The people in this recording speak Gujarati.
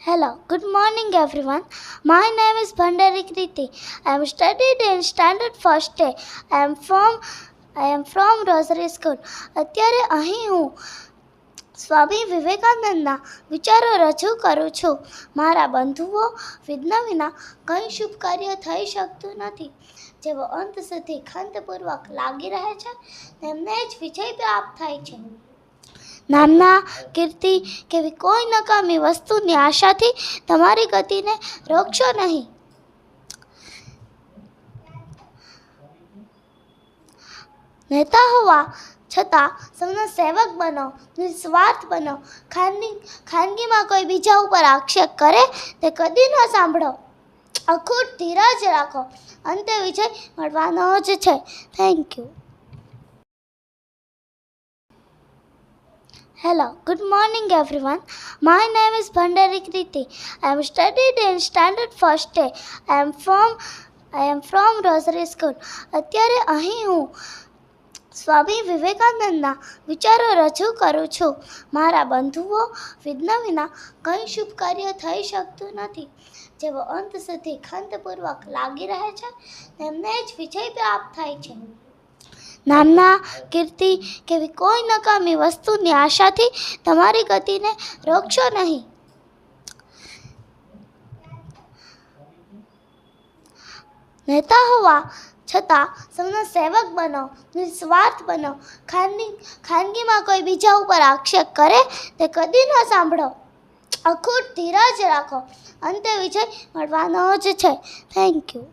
Hello, good morning everyone. My name is Bhandari Kriti. I am studied in standard first day. I am from I am from Rosary School. અત્યારે અહીં હું સ્વામી વિવેકાનંદના વિચારો રજૂ કરું છું મારા બંધુઓ વિઘ્ન વિના કંઈ શુભ કાર્ય થઈ શકતું નથી જેઓ અંત સુધી ખંતપૂર્વક લાગી રહે છે તેમને જ વિજય પ્રાપ્ત થાય છે નામના કીર્તિ કેવી કોઈ નકામી વસ્તુની આશાથી તમારી ગતિને રોકશો નહીં. નેતા હોવા છતાં સૌનો સેવક બનો, નિસ્વાર્થ બનો. ખાનગી, ખાનગીમાં કોઈ બીજા ઉપર આક્ષેપ કરે તે કદી ન સાંભળો. અખૂટ ધીરજ રાખો. અંતે વિજય મળવાનો જ છે. Thank you Hello, good morning everyone. My name is Bhandari Kriti. I am studied in standard first day. I am from I am from Rosary School. અત્યારે અહીં હું સ્વામી વિવેકાનંદના વિચારો રજૂ કરું છું મારા બંધુઓ વિઘ્ન વિના કંઈ શુભ કાર્ય થઈ શકતું નથી જેઓ અંત સુધી ખંતપૂર્વક લાગી રહે છે તેમને જ વિજય પ્રાપ્ત થાય છે નામના કીર્તિ કેવી કોઈ નકામી વસ્તુની આશાથી તમારી ગતિને રોકશો નહીં. નેતા હોવા છતાં સૌનો સેવક બનો, નિસ્વાર્થ બનો. ખાનગી, ખાનગીમાં કોઈ બીજા ઉપર આક્ષેપ કરે તે કદી ન સાંભળો. અખૂટ ધીરજ રાખો. અંતે વિજય મળવાનો જ છે. Thank you